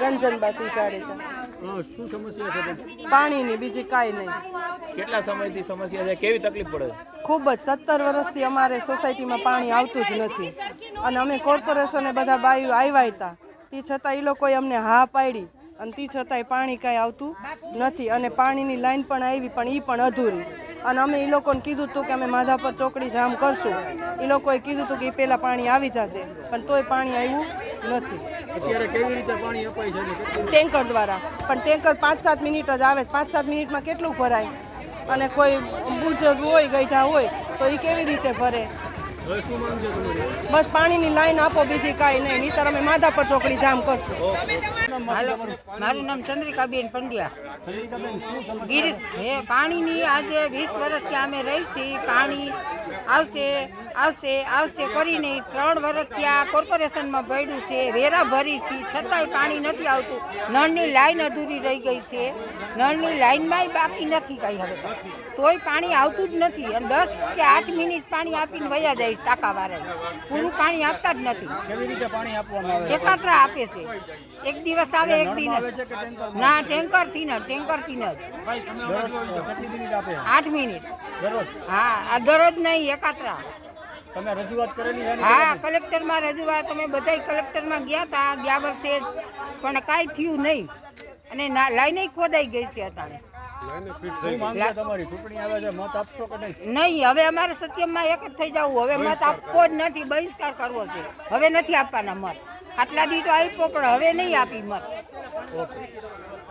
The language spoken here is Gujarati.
જાડેજા અ, શું સમસ્યા છે પાણીની બીજી કાંઈ નહીં. કેટલા સમયથી સમસ્યા છે? કેવી તકલીફ પડે? ખૂબ જ સત્તર વર્ષથી અમારે સોસાયટીમાં પાણી આવતું જ નથી. અને અમે કોર્પોરેશને બધા બાયું આવ્યા હતા. તે છતાં એ લોકોએ અમને હા પાડી. અને તે છતાંય પાણી કાંઈ આવતું નથી. અને પાણીની લાઈન પણ આવી પણ એ પણ અધૂરી. અને અમે એ લોકોને કીધું હતું કે અમે માધાપર ચોકડી જામ કરશું. એ લોકોએ કીધું હતું કે એ પહેલાં પાણી આવી જશે પણ તોય પાણી આવ્યું નથી. ટેન્કર દ્વારા. પણ ટેન્કર પાંચ સાત મિનિટ જ આવે છે. પાંચ સાત મિનિટમાં કેટલું ભરાય? અને કોઈ બુજુર્ગ હોય ગઈઢા હોય તો એ કેવી રીતે ભરે? બસ પાણીની લાઈન આપો બીજી કાંઈ નહીં. નહીતર અમે માધાપર ચોકડી જામ કરશું. મારું નામ ચંદ્રિકાબેન પંડ્યા. ગીરીશ હે, પાણીની આજે વીસ વર્ષથી અમે રહી છીએ. પાણી આવશે આવશે આવશે કરીને ત્રણ વર્ષથી આ કોર્પોરેશનમાં ભર્યું છે. વેરા ભરી છે. છતાંય પાણી નથી આવતું. નળની લાઈન અધૂરી રહી ગઈ છે. નળની લાઈનમાંય બાકી નથી કાંઈ હવે. તોય પાણી આવતું જ નથી. અને દસ કે આઠ મિનિટ પાણી આપીને વયા જાય ટાંકાવાળા પૂરું પાણી આપતા જ નથી. એકાત્રા આપે છે. એક દિવસ આવે એક દિન. ના ટેન્કરથી ન ટેન્કરથી ન આઠ મિનિટ. હા આ દરરોજ નહીં એકાત્રા. તમે રજૂઆત કરેલી? હા કલેક્ટરમાં રજૂઆત અમે બધા કલેક્ટરમાં ગયા હતા ગયા વર્ષે જ પણ કાંઈ થયું નહીં. અને લાઈને ખોદાઈ ગઈ છે અત્યારે શું માંગ છે તમારી ચૂંટણી આવે છે મત આપશો કે નહીં? હવે અમારે સત્યમમાં એક જ થઈ જવું. હવે મત આપવો જ નથી બહિષ્કાર કરવો છે. હવે નથી આપવાના મત. આટલા દી તો આપ્યો પણ હવે નહીં આપી મત.